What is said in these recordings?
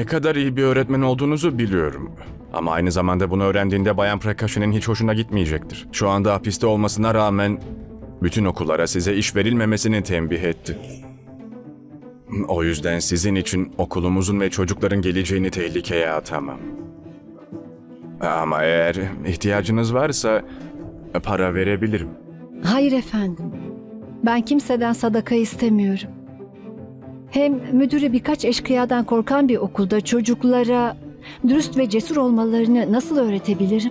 Ne kadar iyi bir öğretmen olduğunuzu biliyorum. Ama aynı zamanda bunu öğrendiğinde Bayan Prakash'ın hiç hoşuna gitmeyecektir. Şu anda hapiste olmasına rağmen bütün okullara size iş verilmemesini tembih etti. O yüzden sizin için okulumuzun ve çocukların geleceğini tehlikeye atamam. Ama eğer ihtiyacınız varsa para verebilirim. Hayır efendim. Ben kimseden sadaka istemiyorum. Hem müdürü birkaç eşkıyadan korkan bir okulda çocuklara dürüst ve cesur olmalarını nasıl öğretebilirim?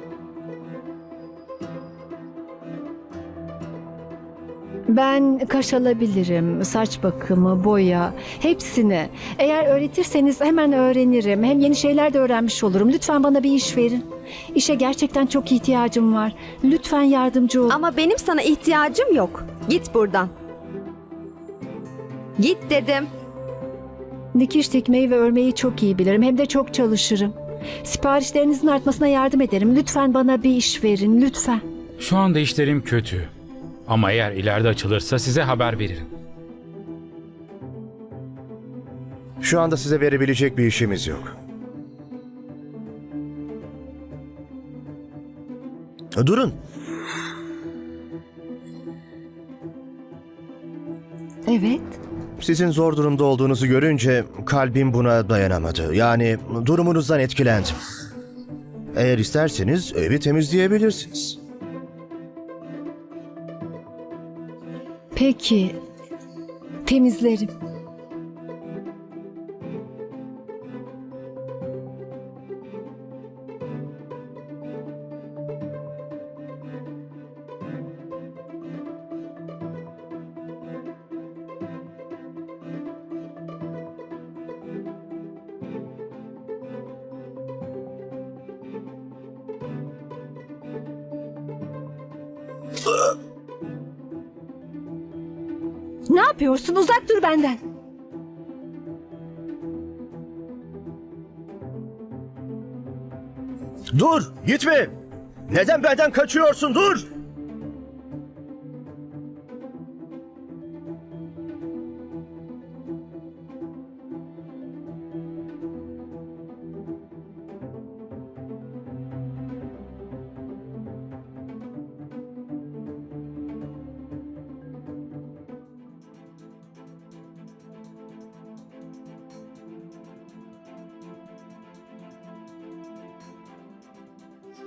Ben kaş alabilirim, saç bakımı, boya, hepsini. Eğer öğretirseniz hemen öğrenirim. Hem yeni şeyler de öğrenmiş olurum. Lütfen bana bir iş verin. İşe gerçekten çok ihtiyacım var. Lütfen yardımcı olun. Ama benim sana ihtiyacım yok. Git buradan. Git dedim. Dikiş dikmeyi ve örmeyi çok iyi bilirim. Hem de çok çalışırım. Siparişlerinizin artmasına yardım ederim. Lütfen bana bir iş verin. Lütfen. Şu anda işlerim kötü. Ama eğer ileride açılırsa size haber veririm. Şu anda size verebilecek bir işimiz yok. Durun. Evet. Sizin zor durumda olduğunuzu görünce kalbim buna dayanamadı. Yani durumunuzdan etkilendim. Eğer isterseniz evi temizleyebilirsiniz. Peki. Temizlerim. Ne yapıyorsun? Uzak dur benden. Dur! Gitme! Neden benden kaçıyorsun? Dur!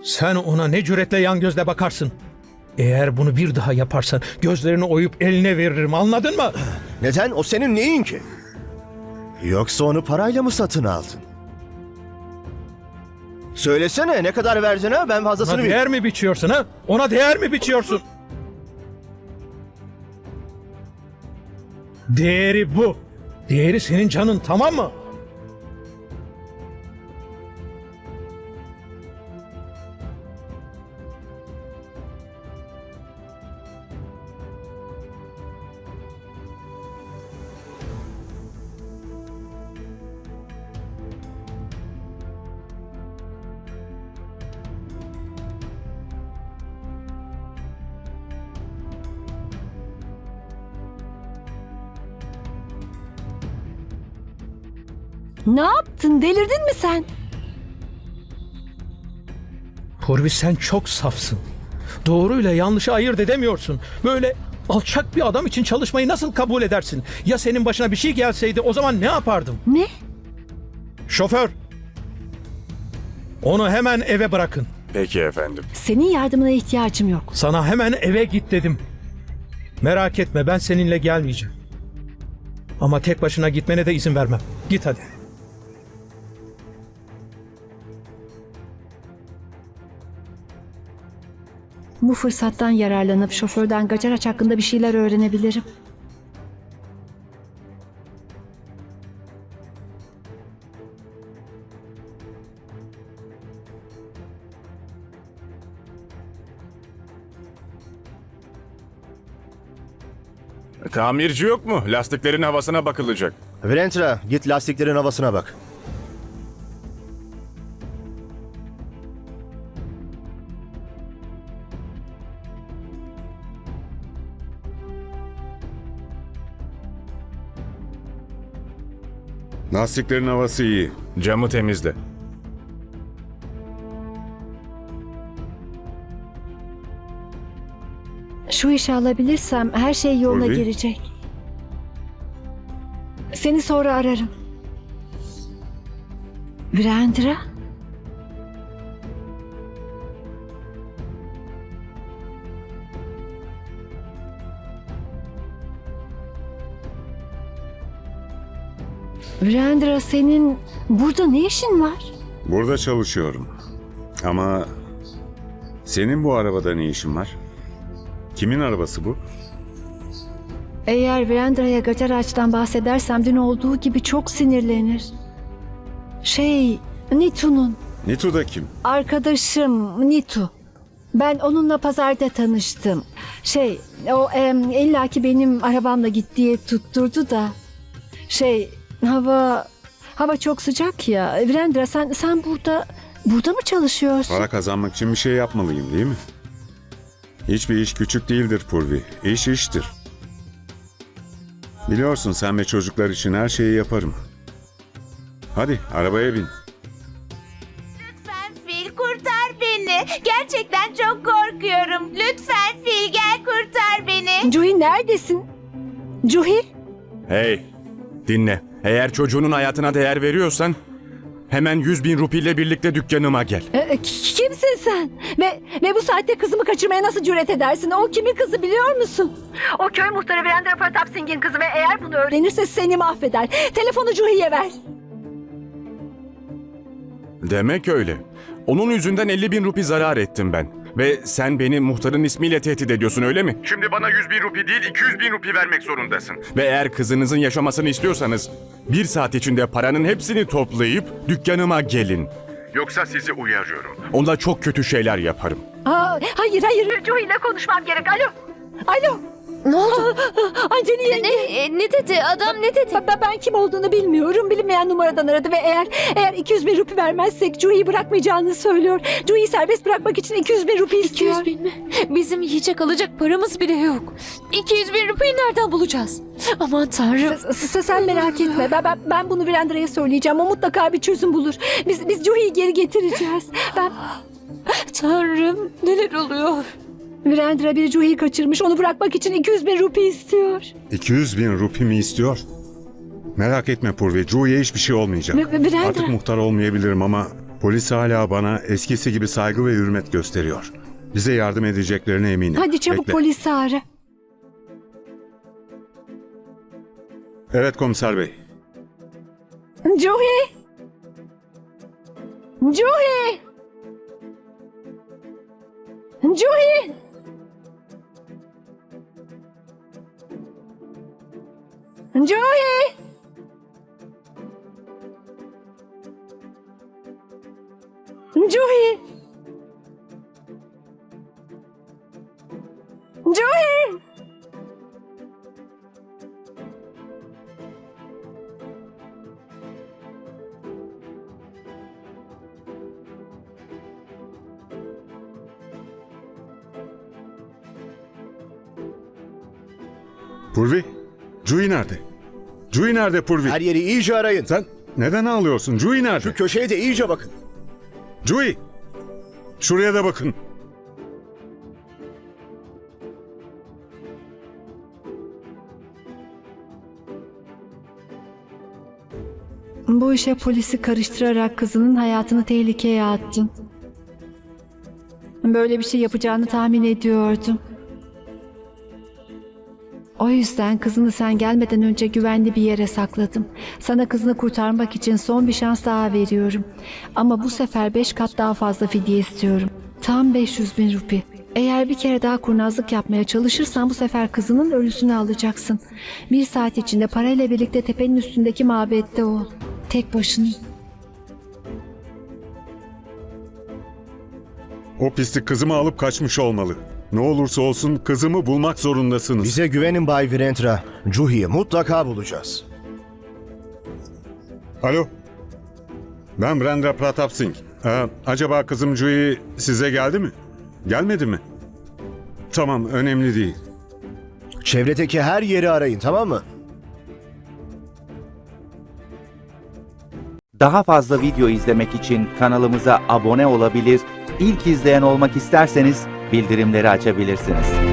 Sen ona ne cüretle yan gözle bakarsın. Eğer bunu bir daha yaparsan gözlerini oyup eline veririm anladın mı? Neden? O senin neyin ki? Yoksa onu parayla mı satın aldın? Söylesene ne kadar verdin ha? Ben Ona fazlasını bil- değer mi biçiyorsun ha? Ona değer mi biçiyorsun? Değeri bu. Değeri senin canın tamam mı? Ne yaptın? Delirdin mi sen? Purvi sen çok safsın. Doğruyla yanlışı ayırt edemiyorsun. Böyle alçak bir adam için çalışmayı nasıl kabul edersin? Ya senin başına bir şey gelseydi o zaman ne yapardım? Ne? Şoför! Onu hemen eve bırakın. Peki efendim. Senin yardımına ihtiyacım yok. Sana hemen eve git dedim. Merak etme ben seninle gelmeyeceğim. Ama tek başına gitmene de izin vermem. Git hadi. Bu fırsattan yararlanıp şoförden Gacaraç hakkında bir şeyler öğrenebilirim. Tamirci yok mu? Lastiklerin havasına bakılacak. Virentra git lastiklerin havasına bak. Lastiklerin havası iyi. Camı temizle. Şu işi alabilirsem her şey yoluna Ulvi? girecek. Seni sonra ararım. Virendra? Virendra senin burada ne işin var? Burada çalışıyorum. Ama senin bu arabada ne işin var? Kimin arabası bu? Eğer Virendra'ya Gacar Ağaç'tan bahsedersem dün olduğu gibi çok sinirlenir. Şey, Nitu'nun. Nitu da kim? Arkadaşım Nitu. Ben onunla pazarda tanıştım. Şey, o em, illaki benim arabamla git diye tutturdu da. Şey, hava hava çok sıcak ya. Virendra sen sen burada burada mı çalışıyorsun? Para kazanmak için bir şey yapmalıyım değil mi? Hiçbir iş küçük değildir Purvi. İş iştir. Biliyorsun sen ve çocuklar için her şeyi yaparım. Hadi arabaya bin. Lütfen fil kurtar beni. Gerçekten çok korkuyorum. Lütfen fil gel kurtar beni. Cuhi neredesin? Cuhi? Hey, dinle. Eğer çocuğunun hayatına değer veriyorsan hemen 100 bin rupiyle birlikte dükkanıma gel. E, ki- kimsin sen? Ve ve bu saatte kızımı kaçırmaya nasıl cüret edersin? O kimin kızı biliyor musun? O köy muhtarı Virendra Pratap Singh'in kızı ve eğer bunu öğrenirse seni mahveder. Telefonu Cuhi'ye ver. Demek öyle. Onun yüzünden 50 bin rupi zarar ettim ben. Ve sen beni muhtarın ismiyle tehdit ediyorsun öyle mi? Şimdi bana 100 bin rupi değil 200 bin rupi vermek zorundasın. Ve eğer kızınızın yaşamasını istiyorsanız bir saat içinde paranın hepsini toplayıp dükkanıma gelin. Yoksa sizi uyarıyorum. Onda çok kötü şeyler yaparım. Aa, hayır hayır. Cuhi ile konuşmam gerek. Alo. Alo. Ne oldu? Anceli yenge. Ne, e, ne dedi? Adam ne dedi? Ben, ben kim olduğunu bilmiyorum. Bilinmeyen numaradan aradı ve eğer eğer 200 bin rupi vermezsek Cuhi'yi bırakmayacağını söylüyor. Cuhi'yi serbest bırakmak için 200 bin rupi istiyor. 200 bin mi? Bizim yiyecek alacak paramız bile yok. 200 bin rupiyi nereden bulacağız? Aman tanrım. S- Sen merak etme. Ben, ben, ben bunu Virendra'ya söyleyeceğim. O mutlaka bir çözüm bulur. Biz biz Cuhi'yi geri getireceğiz. Ben Tanrım neler oluyor? Virendra bir Cuhi'yi kaçırmış. Onu bırakmak için 200 bin rupi istiyor. 200 bin rupi mi istiyor? Merak etme Purvi. Ju'ya hiçbir şey olmayacak. Virendra- Artık muhtar olmayabilirim ama polis hala bana eskisi gibi saygı ve hürmet gösteriyor. Bize yardım edeceklerine eminim. Hadi çabuk Bekle. polisi ara. Evet komiser bey. Cuhi! Cuhi! Cuhi! Cuhi! Cuhi! Cuhi! Purvi, Cui nerede? Cui nerede Purvi? Her yeri iyice arayın. Sen neden ağlıyorsun? Cui nerede? Şu köşeye de iyice bakın. Cui! Şuraya da bakın. Bu işe polisi karıştırarak kızının hayatını tehlikeye attın. Böyle bir şey yapacağını tahmin ediyordum. O yüzden kızını sen gelmeden önce güvenli bir yere sakladım. Sana kızını kurtarmak için son bir şans daha veriyorum. Ama bu sefer beş kat daha fazla fidye istiyorum. Tam 500 bin rupi. Eğer bir kere daha kurnazlık yapmaya çalışırsan bu sefer kızının ölüsünü alacaksın. Bir saat içinde parayla birlikte tepenin üstündeki mabette ol. Tek başına. O pislik kızımı alıp kaçmış olmalı. Ne olursa olsun kızımı bulmak zorundasınız. Bize güvenin Bay Virendra. Juhi'yi mutlaka bulacağız. Alo. Ben Brenda Pratap Singh. Ee, acaba kızım Cui size geldi mi? Gelmedi mi? Tamam, önemli değil. Çevredeki her yeri arayın tamam mı? Daha fazla video izlemek için kanalımıza abone olabilir, ilk izleyen olmak isterseniz bildirimleri açabilirsiniz.